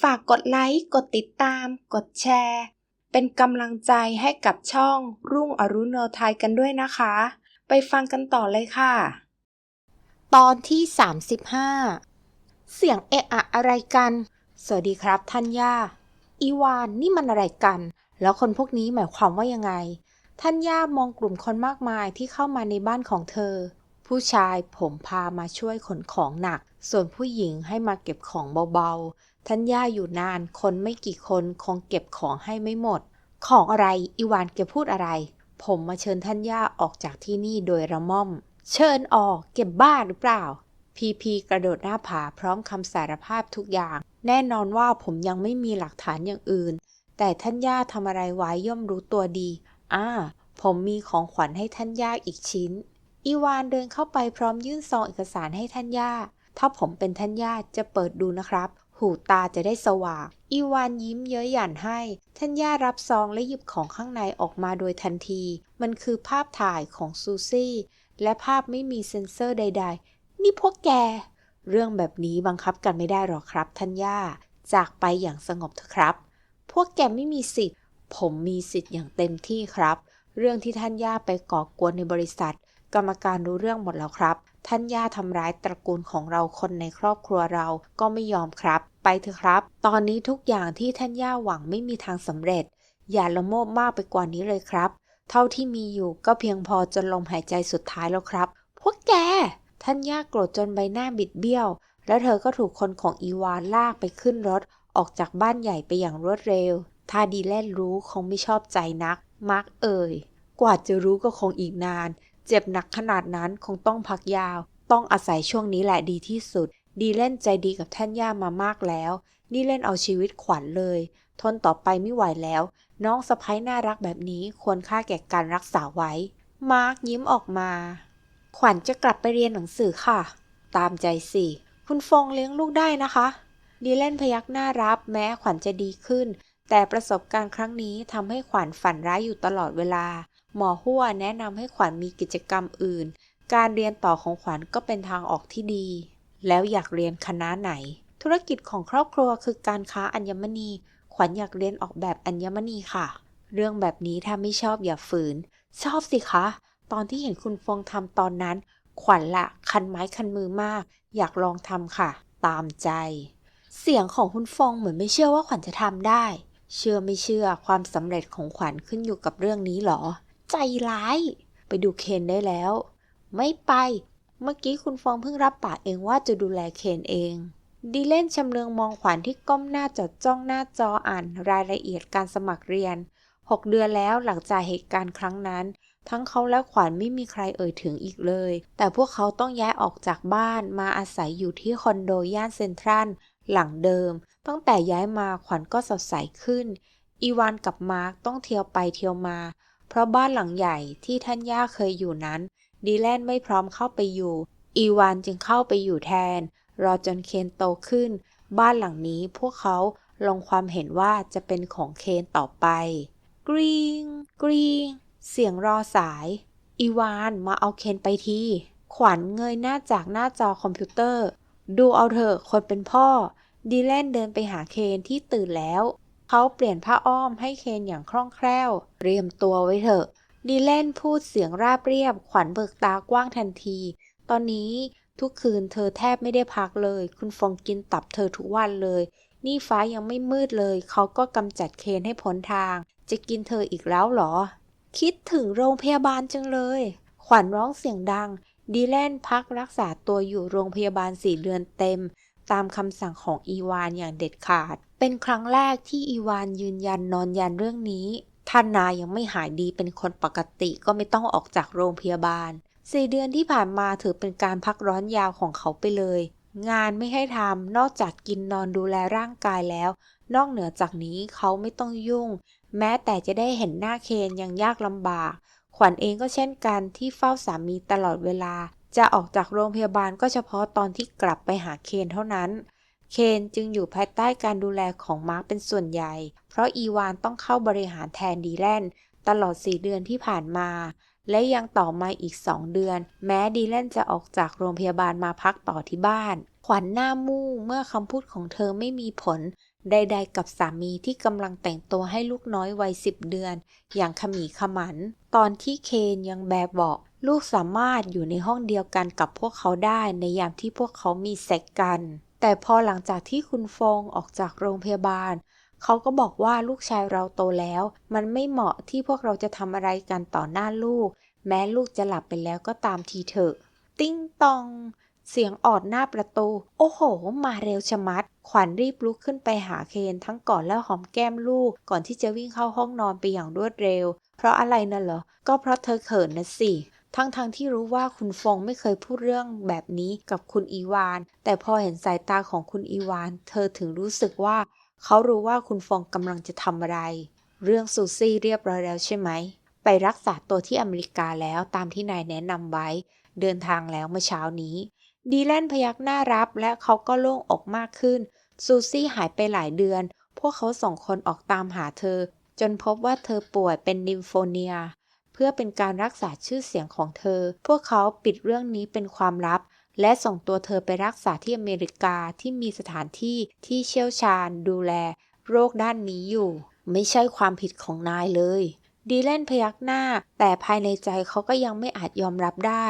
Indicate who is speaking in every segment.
Speaker 1: ฝากกดไลค์ กดติดตาม กดแชร์ เป็นกำลังใจให้กับช่องรุ่งอรุณโนไทยกันด้วยนะคะ ไปฟังกันต่อเลยค่ะ ตอนที่ 35 เสียงเอะอะอะไรกัน สวัสดีครับท่านย่า อีวานนี่มันอะไรกัน แล้วคนพวกนี้หมายความว่ายังไง ท่านย่ามองกลุ่มคนมากมายที่เข้ามาในบ้านของเธอ ผู้ชายผมพามาช่วยขนของหนัก ส่วนผู้หญิงให้มาเก็บของเบาๆ ท่านย่าอยู่นาน คนไม่กี่คนคงเก็บของให้ไม่หมด ของอะไร อีวานแกพูดอะไร ผมมาเชิญท่านย่าออกจากที่นี่โดยระม่อม เชิญออก เก็บบ้าหรือเปล่า พีพีกระโดดหน้าผาพร้อมคำสารภาพทุกอย่าง แน่นอนว่าผมยังไม่มีหลักฐานอย่างอื่น แต่ท่านย่าทำอะไรไว้ย่อมรู้ตัวดี อ่า ผมมีของขวัญให้ท่านย่าอีกชิ้น อีวานเดินเข้าไปพร้อมยื่นซองเอกสารให้ท่านย่า ถ้าผมเป็นท่านย่าจะเปิดดูนะครับ หูตาจะได้สว่าง อีวานยิ้มเย้ยหยันให้ท่านย่ารับซองและหยิบของข้างในออกมาโดยทันที มันคือภาพถ่ายของซูซี่ และภาพไม่มีเซ็นเซอร์ใด ๆ นี่พวกแก เรื่องแบบนี้บังคับกันไม่ได้หรอกครับท่านย่าจากไปอย่างสงบเถอะครับ พวกแกไม่มีสิทธิ์ ผมมีสิทธิ์อย่างเต็มที่ครับ เรื่องที่ท่านย่าไปก่อกวนในบริษัท กรรมการรู้เรื่องหมดแล้วครับ ท่านย่าทำร้ายตระกูลของเราคนในครอบครัวเราก็ไม่ยอมครับ ไปเถอะครับ ตอนนี้ทุกอย่างที่ท่านย่าหวังไม่มีทางสำเร็จ อย่าละโมบมากไปกว่านี้เลยครับ เท่าที่มีอยู่ก็เพียงพอจนลมหายใจสุดท้ายแล้วครับ พวกแก ท่านย่าโกรธจนใบหน้าบิดเบี้ยว แล้วเธอก็ถูกคนของอีวานลากไปขึ้นรถ ออกจากบ้านใหญ่ไปอย่างรวดเร็ว ถ้าดีแลนรู้คงไม่ชอบใจนัก มาร์กเอ่ย กว่าจะรู้ก็คงอีกนาน เจ็บหนักขนาดนั้นคงต้องพักยาว ต้องอาศัยช่วงนี้แหละดีที่สุด ดีเล่นใจดีกับท่านย่ามามากแล้ว นี่เล่นเอาชีวิตขวัญเลย ทนต่อไปไม่ไหวแล้ว น้องสะพ้ยน่ารักแบบนี้ควรค่าแก่การรักษาไว้ มาร์กยิ้มออกมา ขวัญจะกลับไปเรียนหนังสือค่ะ ตามใจสิ คุณฟงเลี้ยงลูกได้นะคะ ดีเล่นพยักหน้ารับ แม้ขวัญจะดีขึ้น แต่ประสบการณ์ครั้งนี้ทำให้ขวัญฝันร้ายอยู่ตลอดเวลา หมอหัวแนะนำให้ขวัญมีกิจกรรมอื่น การเรียนต่อของขวัญก็เป็นทางออกที่ดี แล้วอยากเรียนคณะไหน ธุรกิจของครอบครัวคือการค้าอัญมณี ขวัญอยากเรียนออกแบบอัญมณีค่ะ เรื่องแบบนี้ถ้าไม่ชอบอย่าฝืน ชอบสิคะ ตอนที่เห็นคุณฟงทำตอนนั้น ขวัญละคันไม้คันมือมาก อยากลองทำค่ะ ตามใจ เสียงของคุณฟงเหมือนไม่เชื่อว่าขวัญจะทำได้ เชื่อไม่เชื่อความสำเร็จของขวัญขึ้นอยู่กับเรื่องนี้หรอ ใจร้าย ไปดูเคนได้แล้ว ไม่ไป เมื่อกี้คุณฟองเพิ่งรับปากเองว่าจะดูแลเคนเอง ดีเล่นชำเลืองมองขวัญที่ก้มหน้าจดจ้องหน้าจออ่านรายละเอียดการสมัครเรียน 6 เดือนแล้วหลังจากเหตุการณ์ครั้งนั้น ทั้งเขาและขวัญไม่มีใครเอ่ยถึงอีกเลย แต่พวกเขาต้องย้ายออกจากบ้านมาอาศัยอยู่ที่คอนโดย่านเซ็นทรัลหลังเดิม ตั้งแต่ย้ายมาขวัญก็สดใสขึ้น อีวานกับมาร์กต้องเที่ยวไปเที่ยวมา เพราะบ้านหลังใหญ่ที่ท่านย่าเคยอยู่นั้น ดีแลนไม่พร้อมเข้าไปอยู่ อีวานจึงเข้าไปอยู่แทน รอจนเคนโตขึ้น บ้านหลังนี้พวกเขาลงความเห็นว่าจะเป็นของเคนต่อไป กรีงกรีงเสียงรอสาย อีวานมาเอาเคนไปที ขวัญเงยหน้าจากหน้าจอคอมพิวเตอร์ ดูเอาเถอะคนเป็นพ่อ ดีแลนเดินไปหาเคนที่ตื่นแล้ว เขาเปลี่ยนผ้าอ้อมให้เคนอย่างคล่องแคล่ว เตรียมตัวไว้เถอะดีแลนพูดเสียงราบเรียบ ขวัญเบิกตากว้างทันที ตอนนี้ทุกคืนเธอแทบไม่ได้พักเลย คุณฟงกินตับเธอทุกวันเลย นี่ฟ้ายังไม่มืดเลย เขาก็กำจัดเคนให้พ้นทาง จะกินเธออีกแล้วเหรอ คิดถึงโรงพยาบาลจังเลย ขวัญร้องเสียงดัง ดีแลนพักรักษาตัวอยู่โรงพยาบาลสี่เดือนเต็ม ตามคำสั่งของอีวานอย่างเด็ดขาด เป็นครั้งแรกที่อีวานยืนยันนอนยันเรื่องนี้ท่านนายยังไม่หายดีเป็นคนปกติก็ไม่ต้องออกจากโรงพยาบาลสี่เดือนที่ผ่านมาถือเป็นการพักร้อนยาวของเขาไปเลย งานไม่ให้ทำนอกจากกินนอนดูแลร่างกายแล้ว นอกเหนือจากนี้เขาไม่ต้องยุ่ง แม้แต่จะได้เห็นหน้าเคนยังยากลำบาก ขวัญเองก็เช่นกันที่เฝ้าสามีตลอดเวลา จะออกจากโรงพยาบาลก็เฉพาะตอนที่กลับไปหาเคนเท่านั้น เคนจึงอยู่ภายใต้การดูแลของมาร์คเป็นส่วนใหญ่ เพราะอีวานต้องเข้าบริหารแทนดีแลนตลอด 4 เดือนที่ผ่านมา และยังต่อมาอีก 2 เดือน แม้ดีแลนจะออกจากโรงพยาบาลมาพักต่อที่บ้าน ขวัญหน้ามู่เมื่อคำพูดของเธอไม่มีผลใดๆกับสามีที่กำลังแต่งตัวให้ลูกน้อยวัยสิบเดือน อย่างขมีขมัน ตอนที่เคนยังแบบบาะ ลูกสามารถอยู่ในห้องเดียวกันกับพวกเขาได้ในยามที่พวกเขามีเซ็กกัน แต่พอหลังจากที่คุณฟงออกจากโรงพยาบาล เขาก็บอกว่าลูกชายเราโตแล้ว มันไม่เหมาะที่พวกเราจะทำอะไรกันต่อหน้าลูก แม้ลูกจะหลับไปแล้วก็ตามทีเถอะ ติ้งตอง เสียงออดหน้าประตู โอ้โห มาเร็วชะมัด ขวัญรีบลุกขึ้นไปหาเคนทั้งก่อนและหอมแก้มลูก ก่อนที่จะวิ่งเข้าห้องนอนไปอย่างรวดเร็ว เพราะอะไรน่ะเหรอ ก็เพราะเธอเขินนะสิ ทั้งๆทที่รู้ว่าคุณฟงไม่เคยพูดเรื่องแบบนี้กับคุณอีวาน แต่พอเห็นสายตาของคุณอีวาน เธอถึงรู้สึกว่า เขารู้ว่าคุณฟงกำลังจะทำอะไร เรื่องซูซี่เรียบร้อยแล้วใช่ไหม ไปรักษาตัวที่อเมริกาแล้วตามที่นายแนะนำไว้ เดินทางแล้วเมื่อเช้านี้ ดีแลนพยักหน้ารับและเขาก็โล่งอกมากขึ้น ซูซี่หายไปหลายเดือน พวกเขาสองคนออกตามหาเธอ จนพบว่าเธอป่วยเป็นนิมโฟเนีย พื่อเป็นการรักษาชื่อเสียงของเธอ พวกเขาปิดเรื่องนี้เป็นความลับ และส่งตัวเธอไปรักษาที่อเมริกาที่มีสถานที่ที่เชี่ยวชาญดูแล โรคด้านนี้อยู่ ไม่ใช่ความผิดของนายเลย ดีแลนพยักหน้า แต่ภายในใจเขาก็ยังไม่อาจยอมรับได้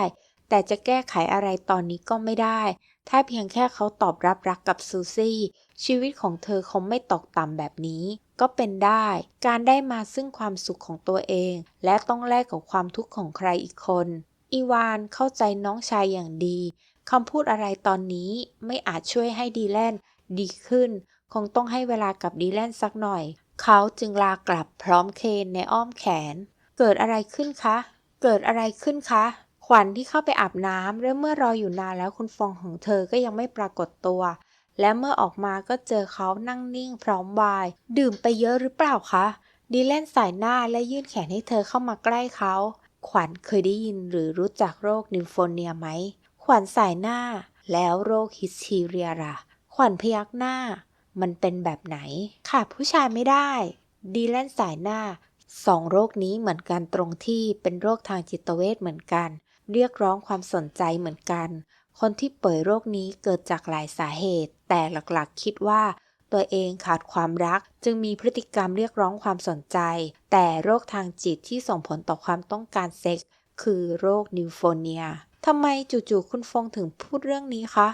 Speaker 1: แต่จะแก้ไขอะไรตอนนี้ก็ไม่ได้ ถ้าเพียงแค่เขาตอบรับรักกับซูซี่ชีวิตของเธอคงไม่ตกต่ำแบบนี้ ก็เป็นได้ การได้มาซึ่งความสุขของตัวเอง และต้องแลกกับความทุกข์ของใครอีกคน อีวานเข้าใจน้องชายอย่างดีคำพูดอะไรตอนนี้ไม่อาจช่วยให้ดีแลนดีขึ้น คงต้องให้เวลากับดีแลนสักหน่อย เขาจึงลากลับพร้อมเคนในอ้อมแขน เกิดอะไรขึ้นคะ เกิดอะไรขึ้นคะ ขวัญที่เข้าไปอาบน้ำและเมื่อรออยู่นานแล้วคุณฟองของเธอก็ยังไม่ปรากฏตัว และเมื่อออกมาก็เจอเขานั่งนิ่งพร้อมวาย ดื่มไปเยอะหรือเปล่าคะ ดีแลนสายหน้าและยื่นแขนให้เธอเข้ามาใกล้เขา ขวัญเคยได้ยินหรือรู้จักโรคนิมโฟเนียไหม ขวัญสายหน้า แล้วโรคฮิสทีเรียล่ะ ขวัญพยักหน้า มันเป็นแบบไหน ขาดผู้ชายไม่ได้ ดีแลนสายหน้าสองโรคนี้เหมือนกันตรงที่เป็นโรคทางจิตเวชเหมือนกัน เรียกร้องความสนใจเหมือนกัน คนที่ป่วยโรคนี้เกิดจากหลายสาเหตุ แต่หลักๆ คิดว่าตัวเองขาดความรักจึงมีพฤติกรรมเรียกร้องความสนใจ แต่โรคทางจิตที่ส่งผลต่อความต้องการเซ็กส์คือโรคนิวโฟเนียทำไมจู่ๆคุณฟงถึงพูดเรื่องนี้คะ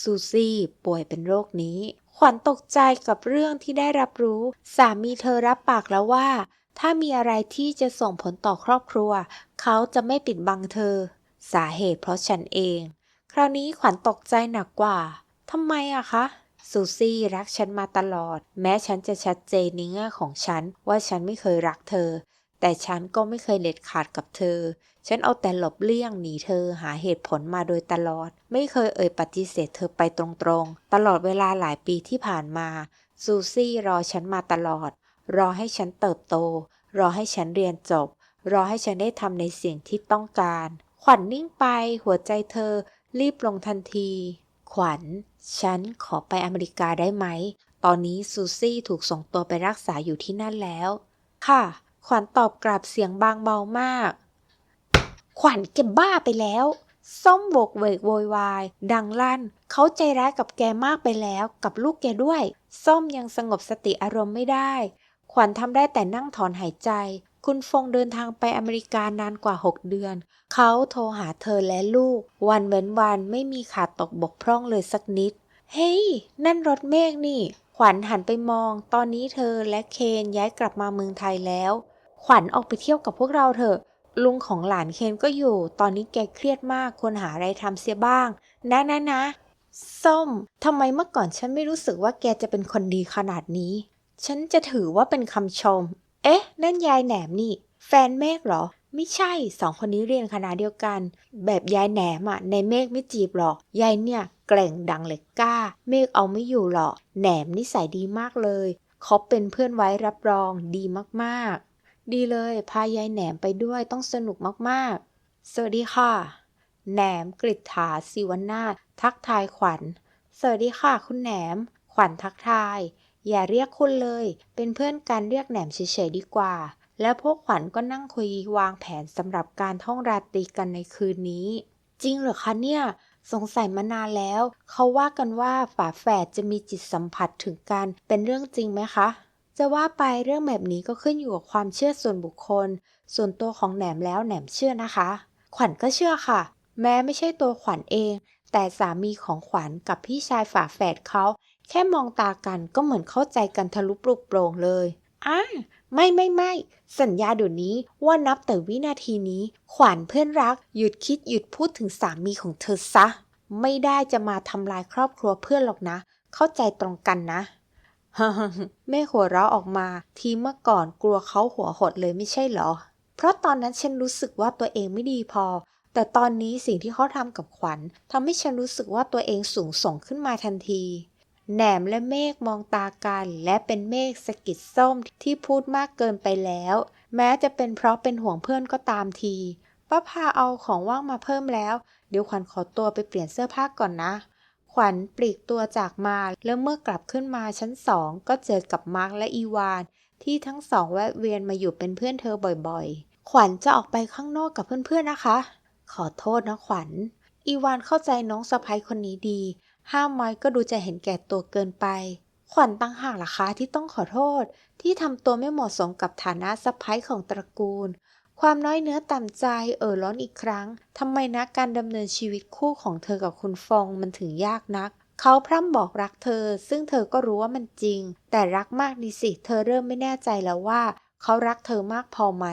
Speaker 1: ซูซี่ป่วยเป็นโรคนี้ ขวัญตกใจกับเรื่องที่ได้รับรู้ สามีเธอรับปากแล้วว่า ถ้ามีอะไรที่จะส่งผลต่อครอบครัว เขาจะไม่ปิดบังเธอ สาเหตุเพราะฉันเอง คราวนี้ขวัญตกใจหนักกว่าทำไมอะคะซูซี่รักฉันมาตลอด แม้ฉันจะชัดเจนในแง่ของฉัน ว่าฉันไม่เคยรักเธอ แต่ฉันก็ไม่เคยเด็ดขาดกับเธอ ฉันเอาแต่หลบเลี่ยงหนีเธอหาเหตุผลมาโดยตลอด ไม่เคยเอ่ยปฏิเสธเธอไปตรงๆ ตลอดเวลาหลายปีที่ผ่านมาซูซี่รอฉันมาตลอด รอให้ฉันเติบโต รอให้ฉันเรียนจบ รอให้ฉันได้ทำในสิ่งที่ต้องการ ขวัญนนิ่งไปหัวใจเธอ รีบลงทันที ขวัญ ฉันขอไปอเมริกาได้ไหม ตอนนี้ซูซี่ถูกส่งตัวไปรักษาอยู่ที่นั่นแล้ว ค่ะ ขวัญตอบกลับเสียงบางเบามาก ขวัญแกบ้าไปแล้ว ส้มโวกเวกโวยวาย ดังลั่น เขาใจร้ายกับแกมากไปแล้วกับลูกแกด้วย ส้มยังสงบสติอารมณ์ไม่ได้ ขวัญทำได้แต่นั่งถอนหายใจ คุณฟงเดินทางไปอเมริกานานกว่า 6 เดือน เขาโทรหาเธอและลูก วันเว้นวันไม่มีขาดตกบกพร่องเลยสักนิด เฮ้ยนั่นรถเมฆนี่ ขวัญหันไปมอง ตอนนี้เธอและเคนย้ายกลับมาเมืองไทยแล้ว ขวัญออกไปเที่ยวกับพวกเราเถอะ ลุงของหลานเคนก็อยู่ ตอนนี้แกเครียดมากควรหาอะไรทำเสียบ้าง นะนะนะส้ม ทำไมเมื่อก่อนฉันไม่รู้สึกว่าแกจะเป็นคนดีขนาดนี้ ฉันจะถือว่าเป็นคำชม เอ๊ะ นั่นยายแหนมนี่ แฟนเมฆเหรอ ไม่ใช่สองคนนี้เรียนคณะเดียวกัน แบบยายแหนมอะในเมฆไม่จีบหรอก ยายเนี่ยแกล่งดังเหล็กกล้า เมฆเอาไม่อยู่หรอก แหนมนิสัยดีมากเลยเขาเป็นเพื่อนไว้รับรองดีมากๆ ดีเลย พายายแหนมไปด้วยต้องสนุกมากๆ สวัสดีค่ะ แหนมกริษฐาศิวนาทักทายขวัญ สวัสดีค่ะ คุณแหนม ขวัญทักทาย อย่าเรียกคุณเลย เป็นเพื่อนกันเรียกแหนมเฉยๆดีกว่า แล้วพวกขวัญก็นั่งคุยวางแผนสำหรับการท่องราตรีกันในคืนนี้ จริงเหรอคะเนี่ย สงสัยมานานแล้ว เขาว่ากันว่าฝาแฝดจะมีจิตสัมผัสถึงกัน เป็นเรื่องจริงไหมคะ จะว่าไปเรื่องแบบนี้ก็ขึ้นอยู่กับความเชื่อส่วนบุคคล ส่วนตัวของแหนมแล้วแหนมเชื่อนะคะ ขวัญก็เชื่อค่ะ แม้ไม่ใช่ตัวขวัญเอง แต่สามีของขวัญกับพี่ชายฝาแฝดเขา แค่มองตากันก็เหมือนเข้าใจกันทะลุปลุกโปร่งเลยอ้าไม่ไม่ไม่สัญญาเดี๋ยวนี้ว่านับแต่วินาทีนี้ ขวัญเพื่อนรัก หยุดคิดหยุดพูดถึงสามีของเธอซะ ไม่ได้จะมาทำลายครอบครัวเพื่อนหรอกนะ เข้าใจตรงกันนะแม่หัวเราะออกมา ทีเมื่อก่อนกลัวเขาหัวหดเลยไม่ใช่เหรอ เพราะตอนนั้นฉันรู้สึกว่าตัวเองไม่ดีพอ แต่ตอนนี้สิ่งที่เขาทำกับขวัญทำให้ฉันรู้สึกว่าตัวเองสูงส่งขึ้นมาทันที แหนมและเมฆมองตากัน และเป็นเมฆสะกิดส้มที่พูดมากเกินไปแล้ว แม้จะเป็นเพราะเป็นห่วงเพื่อนก็ตามที ป้าพาเอาของว่างมาเพิ่มแล้ว เดี๋ยวขวัญขอตัวไปเปลี่ยนเสื้อผ้าก่อนนะ ขวัญปลีกตัวจากมา แล้วเมื่อกลับขึ้นมาชั้นสองก็เจอกับมาร์คและอีวาน ที่ทั้งสองแวะเวียนมาอยู่เป็นเพื่อนเธอบ่อยๆ ขวัญจะออกไปข้างนอกกับเพื่อนๆนะคะ ขอโทษนะขวัญ อีวานเข้าใจน้องสะพ้ยคนนี้ดี ห้ามไว้ก็ดูจะเห็นแก่ตัวเกินไป ขวัญตั้งหากล่ะคะที่ต้องขอโทษ ที่ทำตัวไม่เหมาะสมกับฐานะสะพ้ยของตระกูล ความน้อยเนื้อต่ำใจเอ่อร้อนอีกครั้งทำไมนะการดำเนินชีวิตคู่ของเธอกับคุณฟองมันถึงยากนักเขาพร่ำบอกรักเธอ ซึ่งเธอก็รู้ว่ามันจริง แต่รักมากดีสิ เธอเริ่มไม่แน่ใจแล้วว่า เขารักเธอมากพอไหม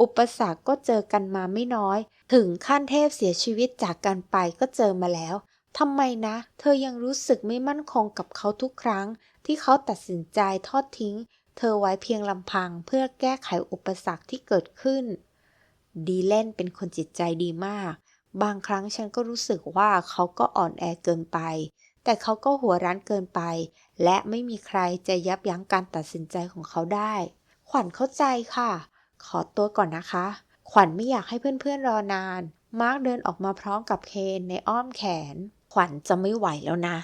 Speaker 1: อุปสรรคก็เจอกันมาไม่น้อย ถึงขั้นเทพเสียชีวิตจากกันไปก็เจอมาแล้ว ทำไมนะ เธอยังรู้สึกไม่มั่นคงกับเขาทุกครั้ง ที่เขาตัดสินใจทอดทิ้ง เธอไว้เพียงลำพังเพื่อแก้ไขอุปสรรคที่เกิดขึ้น ดีเล่นเป็นคนจิตใจดีมาก บางครั้งฉันก็รู้สึกว่าเขาก็อ่อนแอเกินไป แต่เขาก็หัวรั้นเกินไป และไม่มีใครจะยับยั้งการตัดสินใจของเขาได้ ขวัญเข้าใจค่ะ ขอตัวก่อนนะคะ ขวัญไม่อยากให้เพื่อนๆรอนาน มาร์กเดินออกมาพร้อมกับเคนในอ้อมแขน ขวัญจะไม่ไหวแล้วนะ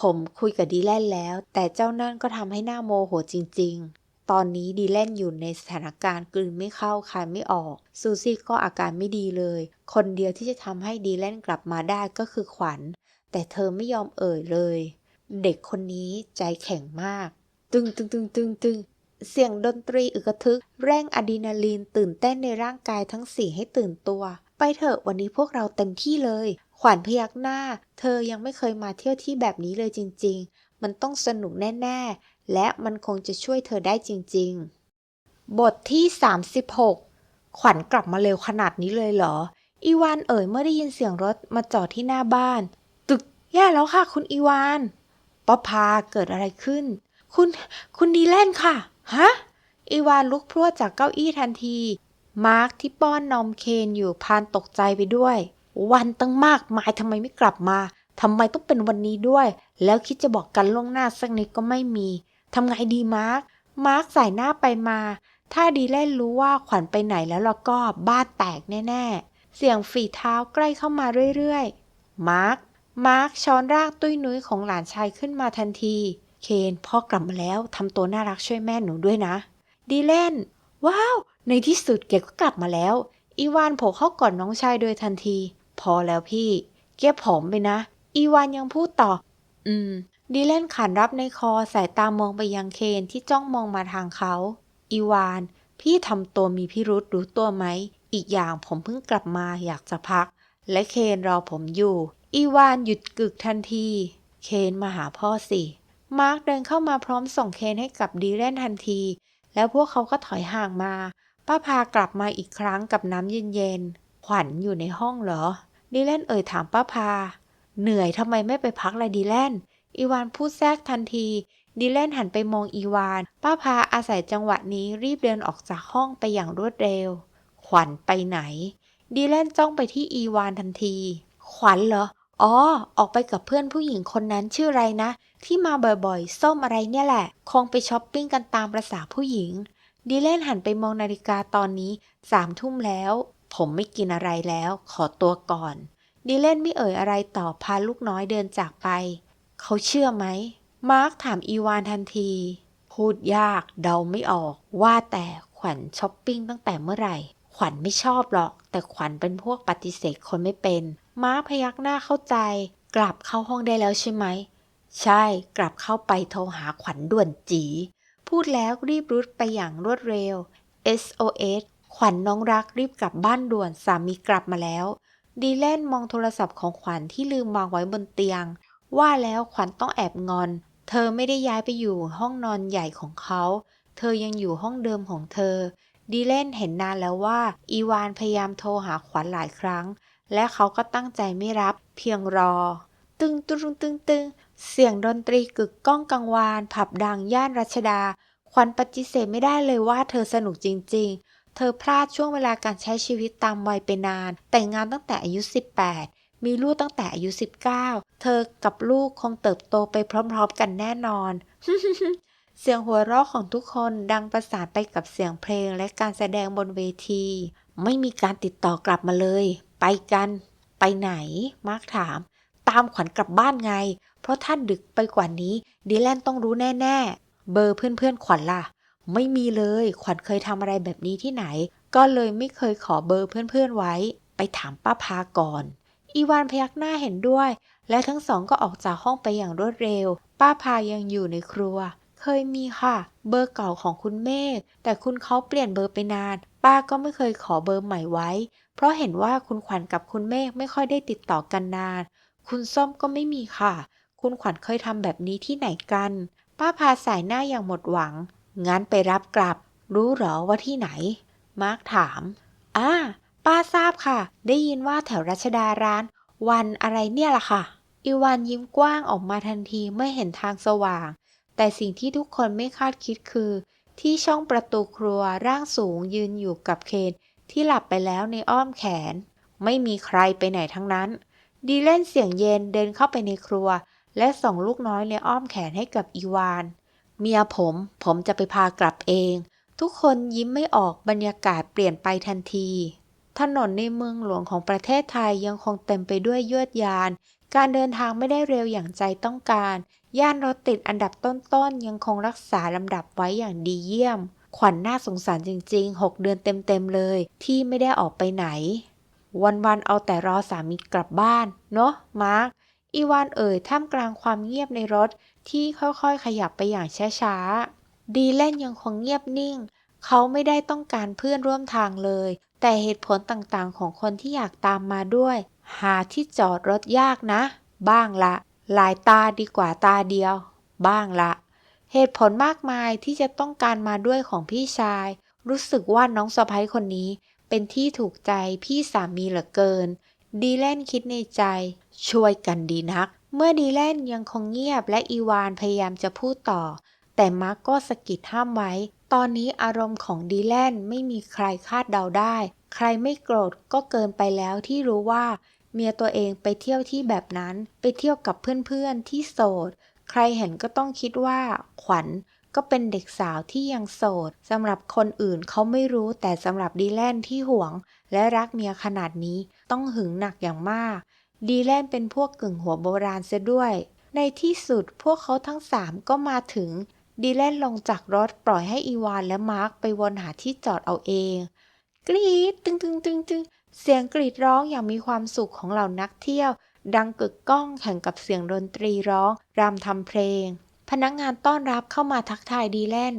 Speaker 1: ผมคุยกับดีแลนแล้ว แต่เจ้านั่นก็ทำให้หน้าโมโหจริง ๆ ตอนนี้ดีแลนอยู่ในสถานการณ์กลืนไม่เข้าคายไม่ออก ซูซี่ก็อาการไม่ดีเลย คนเดียวที่จะทำให้ดีแลนกลับมาได้ก็คือขวัญ แต่เธอไม่ยอมเอ่ยเลย เด็กคนนี้ใจแข็งมาก ตึงตึงตึงตึงตึงเสียงดนตรีอึกทึก แร่งอะดรีนาลีนตื่นเต้นในร่างกายทั้งสี่ให้ตื่นตัว ไปเถอะวันนี้พวกเราเต็มที่เลย ขวัญพยักหน้า เธอยังไม่เคยมาเที่ยวที่แบบนี้เลยจริง ๆ มันต้องสนุกแน่ ๆ และมันคงจะช่วยเธอได้จริง ๆ บทที่ 36 ขวัญกลับมาเร็วขนาดนี้เลยเหรอ อีวานเอ่ยเมื่อได้ยินเสียงรถมาจอดที่หน้าบ้าน ตึกแย่แล้วค่ะ คุณอีวานป้าพาเกิดอะไรขึ้น คุณ คุณดีแลนค่ะ ฮะ อีวานลุกพรวดจากเก้าอี้ทันที มาร์คที่ป้อนนมเคนอยู่พานตกใจไปด้วย วันตั้งมากมายทำไมไม่กลับมาทำไมต้องเป็นวันนี้ด้วย แล้วคิดจะบอกกันล่วงหน้าสักนิดก็ไม่มีทำไงดีมาร์ค มาร์คสายหน้าไปมา ถ้าดีแลนรู้ว่าขวัญไปไหนแล้วเราก็บ้านแตกแน่ๆ เสียงฝีเท้าใกล้เข้ามาเรื่อยๆ มาร์ค มาร์คช้อนรางตุ้ยนุ้ยของหลานชายขึ้นมาทันที เคนพ่อกลับมาแล้วทำตัวน่ารักช่วยแม่หนูด้วยนะ ดีเล่น ว้าว ในที่สุดแกก็กลับมาแล้ว อีวานโผล่เข้ากอดน้องชายโดยทันที พอแล้วพี่แกผอมไปนะ อีวานยังพูดต่อ อืม ดีเล่นขานรับในคอสายตามองไปยังเคนที่จ้องมองมาทางเขา อีวาน พี่ทำตัวมีพิรุษรู้ตัวไหม อีกอย่างผมเพิ่งกลับมาอยากจะพัก และเคนรอผมอยู่ อีวานหยุดกึกทันที เคนมาหาพ่อสิ มาร์คเดินเข้ามาพร้อมส่งเคนให้กับดีแลนทันที แล้วพวกเขาก็ถอยห่างมา ป้าพากลับมาอีกครั้งกับน้ำเย็นๆ ขวัญอยู่ในห้องเหรอ ดีแลนเอ่ยถามป้าพา เหนื่อยทำไมไม่ไปพักล่ะดีแลนอีวานพูดแทรกทันที ดีแลนหันไปมองอีวาน ป้าพาอาศัยจังหวะนี้รีบเดินออกจากห้องไปอย่างรวดเร็ว ขวัญไปไหน ดีแลนจ้องไปที่อีวานทันที ขวัญเหรอ อ๋อ ออกไปกับเพื่อนผู้หญิงคนนั้นชื่ออะไรนะ ที่มาบ่อยๆ ส้มอะไรเนี่ยแหละ คงไปช้อปปิ้งกันตามประษาผู้หญิง ดีแลนหันไปมองนาฬิกาตอนนี้สามทุ่มแล้ว ผมไม่กินอะไรแล้ว ขอตัวก่อน ดีแลนไม่เอ่ยอะไรต่อพาลูกน้อยเดินจากไป เขาเชื่อไหม มาร์คถามอีวานทันที พูดยากเดาไม่ออก ว่าแต่ขวัญช้อปปิ้งตั้งแต่เมื่อไหร่ ขวัญไม่ชอบหรอก แต่ขวัญเป็นพวกปฏิเสธคนไม่เป็นม้าพยักหน้าเข้าใจ กลับเข้าห้องได้แล้วใช่ไหม ใช่ กลับเข้าไปโทรหาขวัญด่วนจี พูดแล้วรีบรุดไปอย่างรวดเร็ว SOS ขวัญน้องรักรีบกลับบ้านด่วนสามีกลับมาแล้ว ดีแลนมองโทรศัพท์ของขวัญที่ลืมวางไว้บนเตียง ว่าแล้วขวัญต้องแอบงอน เธอไม่ได้ย้ายไปอยู่ห้องนอนใหญ่ของเขา เธอยังอยู่ห้องเดิมของเธอ ดีเลนเห็นนานแล้วว่า อีวานพยายามโทรหาขวัญหลายครั้ง และเขาก็ตั้งใจไม่รับ เพียงรอ ตึงตึงตึงตึงเสียงดนตรีกึกก้องกังวาน ผับดังย่านรัชดา ขวัญปฏิเสธไม่ได้เลยว่าเธอสนุกจริง ๆ เธอพลาดช่วงเวลาการใช้ชีวิตตามวัยไปนาน แต่งงานตั้งแต่อายุ 18 มีลูกตั้งแต่อายุ 19 เธอกับลูกคงเติบโตไปพร้อมๆกันแน่นอน เสียงหัวเราะของทุกคนดังประสานไปกับเสียงเพลงและการแสดงบนเวที ไม่มีการติดต่อกลับมาเลย ไปกัน ไปไหน มาร์คถาม ตามขวัญกลับบ้านไง เพราะถ้าดึกไปกว่านี้ดีแลนต้องรู้แน่ ๆ เบอร์เพื่อนๆขวัญล่ะ ไม่มีเลย ขวัญเคยทำอะไรแบบนี้ที่ไหน ก็เลยไม่เคยขอเบอร์เพื่อนๆไว้ ไปถามป้าพาก่อน อีวานพยักหน้าเห็นด้วย และทั้งสองก็ออกจากห้องไปอย่างรวดเร็ว ป้าพายังอยู่ในครัว เคยมีค่ะ เบอร์เก่าของคุณเมฆแต่คุณเขาเปลี่ยนเบอร์ไปนาน ป้าก็ไม่เคยขอเบอร์ใหม่ไว้ เพราะเห็นว่าคุณขวัญกับคุณเมฆไม่ค่อยได้ติดต่อกันนาน คุณส้มก็ไม่มีค่ะ คุณขวัญเคยทำแบบนี้ที่ไหนกัน ป้าพาสายหน้าอย่างหมดหวัง งั้นไปรับกลับ รู้หรอว่าที่ไหน มาร์คถามอ่าป้าทราบค่ะ ได้ยินว่าแถวรัชดาร้าน วันอะไรเนี่ยล่ะค่ะ อีวานยิ้มกว้างออกมาทันทีเมื่อเห็นทางสว่าง แต่สิ่งที่ทุกคนไม่คาดคิดคือ ที่ช่องประตูครัวร่างสูงยืนอยู่กับเคนที่หลับไปแล้วในอ้อมแขน ไม่มีใครไปไหนทั้งนั้น ดีเล่นเสียงเย็นเดินเข้าไปในครัว และส่งลูกน้อยในอ้อมแขนให้กับอีวาน เมียผม ผมจะไปพากลับเอง ทุกคนยิ้มไม่ออกบรรยากาศเปลี่ยนไปทันที ถนนในเมืองหลวงของประเทศไทยยังคงเต็มไปด้วยยวดยาน การเดินทางไม่ได้เร็วอย่างใจต้องการ ย่านรถติดอันดับต้นๆยังคงรักษาลำดับไว้อย่างดีเยี่ยม ขวัญนน่าสงสารจริง ๆ 6 เดือนเต็มๆเลย ที่ไม่ได้ออกไปไหนวันๆ เอาแต่รอสามีกลับบ้าน เนาะมาร์ค อีวานเอ่ยท่ามกลางความเงียบในรถที่ค่อยๆ ขยับไปอย่างช้าๆ ดีเล่นยังคงเงียบนิ่ง เขาไม่ได้ต้องการเพื่อนร่วมทางเลย แต่เหตุผลต่างๆ ของคนที่อยากตามมาด้วย หาที่จอดรถยากนะ บ้างละ หลายตาดีกว่าตาเดียว บ้างละ เหตุผลมากมายที่จะต้องการมาด้วยของพี่ชาย รู้สึกว่าน้องสะพ้ยคนนี้ เป็นที่ถูกใจพี่สามีเหลือเกิน ดีแลนคิดในใจ ช่วยกันดีนัก เมื่อดีแลนยังคงเงียบและอีวานพยายามจะพูดต่อ แต่มาร์กก็สะกิดห้ามไว้ ตอนนี้อารมณ์ของดีแลนไม่มีใครคาดเดาได้ ใครไม่โกรธก็เกินไปแล้วที่รู้ว่า เมียตัวเองไปเที่ยวที่แบบนั้น ไปเที่ยวกับเพื่อนๆที่โสด ใครเห็นก็ต้องคิดว่า ขวัญก็เป็นเด็กสาวที่ยังโสดสำหรับคนอื่นเขาไม่รู้แต่สำหรับดีแลนที่หวง และรักเมียขนาดนี้ต้องหึงหนักอย่างมาก ดีแลนเป็นพวกกึ่งหัวโบราณเสียด้วย ในที่สุดพวกเขาทั้งสามก็มาถึง ดีแลนลงจากรถปล่อยให้อีวานและมาร์คไปวนหาที่จอดเอาเอง กรีดตึงตึงตึงตึงเสียงกรีดร้องอย่างมีความสุขของเหล่านักเที่ยว ดังกึกก้องแข่งกับเสียงดนตรีร้องรำทำเพลง พนักงานต้อนรับเข้ามาทักทายดีแลน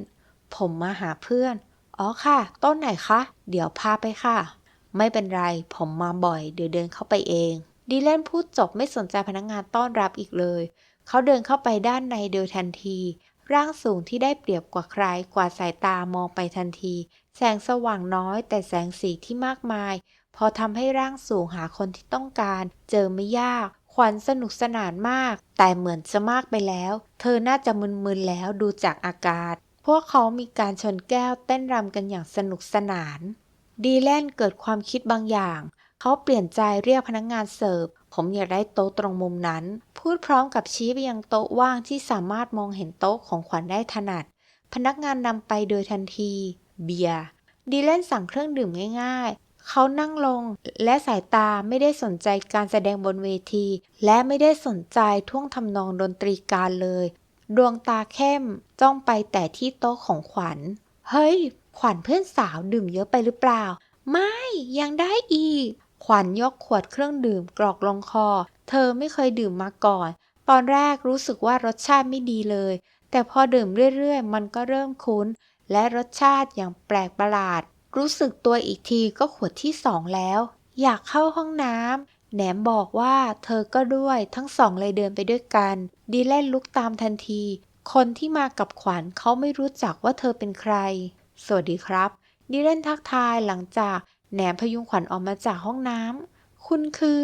Speaker 1: ผมมาหาเพื่อน อ๋อค่ะ ต้นไหนคะ เดี๋ยวพาไปค่ะ ไม่เป็นไร ผมมาบ่อย เดี๋ยวเดินเข้าไปเอง ดีแลนพูดจบไม่สนใจพนักงานต้อนรับอีกเลย เขาเดินเข้าไปด้านในโดยทันที ร่างสูงที่ได้เปรียบกว่าใครกว่าสายตามองไปทันที แสงสว่างน้อย แต่แสงสีที่มากมาย พอทำให้ร่างสูงหาคนที่ต้องการ เจอไม่ยาก ขวัญสนุกสนานมาก แต่เหมือนจะมากไปแล้ว เธอน่าจะมึนๆแล้วดูจากอากาศ พวกเขามีการชนแก้วเต้นรำกันอย่างสนุกสนาน ดีแลนเกิดความคิดบางอย่าง เขาเปลี่ยนใจเรียกพนักงานเสิร์ฟ ผมอยากได้โต๊ะตรงมุมนั้น พูดพร้อมกับชี้ไปยังโต๊ะว่างที่สามารถมองเห็นโต๊ะของขวัญได้ถนัด พนักงานนำไปโดยทันที เบียร์ ดีแลนสั่งเครื่องดื่มง่ายๆ เขานั่งลงและสายตาไม่ได้สนใจการแสดงบนเวที และไม่ได้สนใจท่วงทำนองดนตรีการเลย ดวงตาเข้มจ้องไปแต่ที่โต๊ะของขวัญ เฮ้ย ขวัญเพื่อนสาวดื่มเยอะไปหรือเปล่า ไม่ ยังได้อีก ขวัญยกขวดเครื่องดื่มกรอกลงคอ เธอไม่เคยดื่มมาก่อน ตอนแรกรู้สึกว่ารสชาติไม่ดีเลย แต่พอดื่มเรื่อยๆ มันก็เริ่มคุ้น และรสชาติอย่างแปลกประหลาด รู้สึกตัวอีกทีก็ขวดที่สองแล้ว อยากเข้าห้องน้ำแหนมบอกว่าเธอก็ด้วยทั้งสองเลยเดินไปด้วยกัน ดีแลนลุกตามทันที คนที่มากับขวัญเขาไม่รู้จักว่าเธอเป็นใคร สวัสดีครับ ดีแลนทักทายหลังจาก แหนมพยุงขวัญออกมาจากห้องน้ำคุณคือ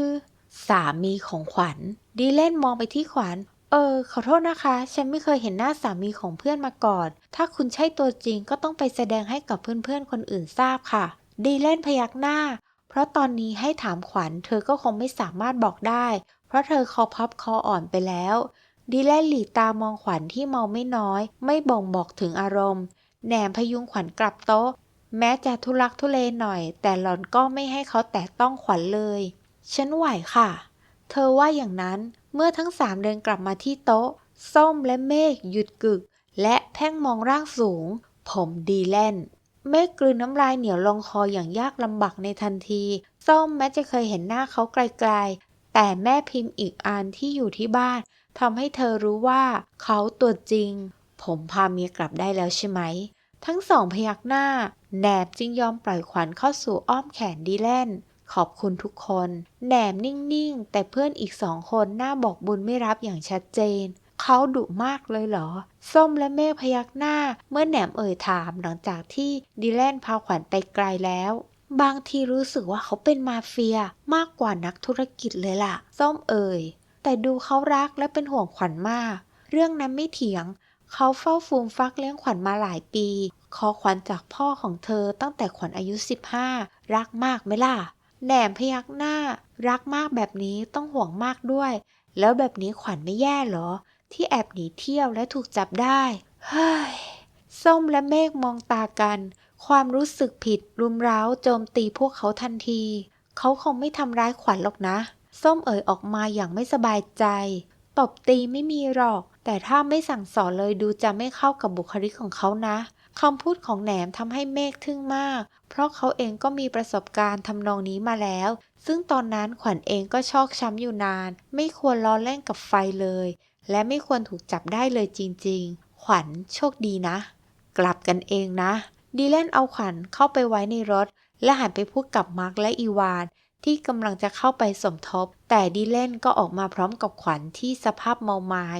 Speaker 1: สามีของขวัญ ดีแลนมองไปที่ขวัญ เออ ขอโทษนะคะ ฉันไม่เคยเห็นหน้าสามีของเพื่อนมาก่อน ถ้าคุณใช่ตัวจริงก็ต้องไปแสดงให้กับเพื่อนๆคนอื่นทราบค่ะ ดีแลนพยักหน้า เพราะตอนนี้ให้ถามขวัญ เธอก็คงไม่สามารถบอกได้ เพราะเธอคอพับคออ่อนไปแล้ว ดีแลนหลีตามองขวัญที่เมาไม่น้อย ไม่บ่งบอกถึงอารมณ์แหนมพยุงขวัญกลับโต๊ะ แม้จะทุลักทุเลหน่อย แต่หล่อนก็ไม่ให้เขาแตะต้องขวัญเลย ฉันไหวค่ะ เธอว่าอย่างนั้นเมื่อทั้งสามเดินกลับมาที่โต๊ะ ส้มและเมฆหยุดกึก และแพ่งมองร่างสูง ผมดีแลนเมฆกลืนน้ำลายเหนียวลงคออย่างยากลำบากในทันที ส้มแม้จะเคยเห็นหน้าเขาไกลๆ แต่แม่พิมพ์อีกอันที่อยู่ที่บ้านทำให้เธอรู้ว่าเขาตัวจริง ผมพาเมียกลับได้แล้วใช่ไหม ทั้งสองพยักหน้า แหนบจึงยอมปล่อยขวัญเข้าสู่อ้อมแขนดีแลนขอบคุณทุกคน แหนมนิ่งๆ แต่เพื่อนอีกสองคนหน้าบอกบุญไม่รับอย่างชัดเจน เขาดุมากเลยเหรอ ส้มและเมฆพยักหน้า เมื่อแหนมเอ่ยถามหลังจากที่ดีแลนพาขวัญไปไกลแล้ว บางทีรู้สึกว่าเขาเป็นมาเฟียมากกว่านักธุรกิจเลยล่ะ ส้มเอ่ย แต่ดูเขารักและเป็นห่วงขวัญมาก เรื่องนั้นไม่เถียง เขาเฝ้าฟูมฟักเลี้ยงขวัญมาหลายปี ขอขวัญจากพ่อของเธอตั้งแต่ขวัญอายุ 15 รักมากไหมล่ะ แหนมพยักหน้า รักมากแบบนี้ต้องห่วงมากด้วย แล้วแบบนี้ขวัญไม่แย่หรอ ที่แอบหนีเที่ยวและถูกจับได้ เฮ้ย ส้มและเมฆมองตากัน ความรู้สึกผิดรุมเร้าโจมตีพวกเขาทันที เขาคงไม่ทำร้ายขวัญหรอกนะ ส้มเอ่ยออกมาอย่างไม่สบายใจ ตบตีไม่มีหรอก แต่ถ้าไม่สั่งสอนเลยดูจะไม่เข้ากับบุคลิกของเขานะ คำพูดของแหนมทำให้เมฆทึ่งมาก เพราะเขาเองก็มีประสบการณ์ทำนองนี้มาแล้ว ซึ่งตอนนั้นขวัญเองก็ชอกช้ำอยู่นาน ไม่ควรล้อเล่นกับไฟเลย และไม่ควรถูกจับได้เลยจริง ๆ ขวัญโชคดีนะ กลับกันเองนะ ดีแลนเอาขวัญเข้าไปไว้ในรถ และหันไปพูดกับมาร์กและอีวาน ที่กำลังจะเข้าไปสมทบ แต่ดีเล่นก็ออกมาพร้อมกับขวัญที่สภาพเมาไมาย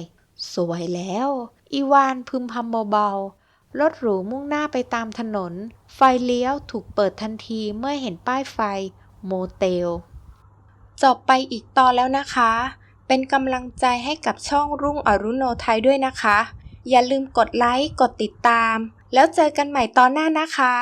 Speaker 1: สวยแล้ว อีวานพึมพำเบาๆ รถหรูมุ่งหน้าไปตามถนน ไฟเลี้ยวถูกเปิดทันทีเมื่อเห็นป้ายไฟ โมเตล จบไปอีกตอนแล้วนะคะ เป็นกำลังใจให้กับช่องรุ่งอรุโนไทยด้วยนะคะ อย่าลืมกดไลค์ กดติดตาม แล้วเจอกันใหม่ตอนหน้านะคะ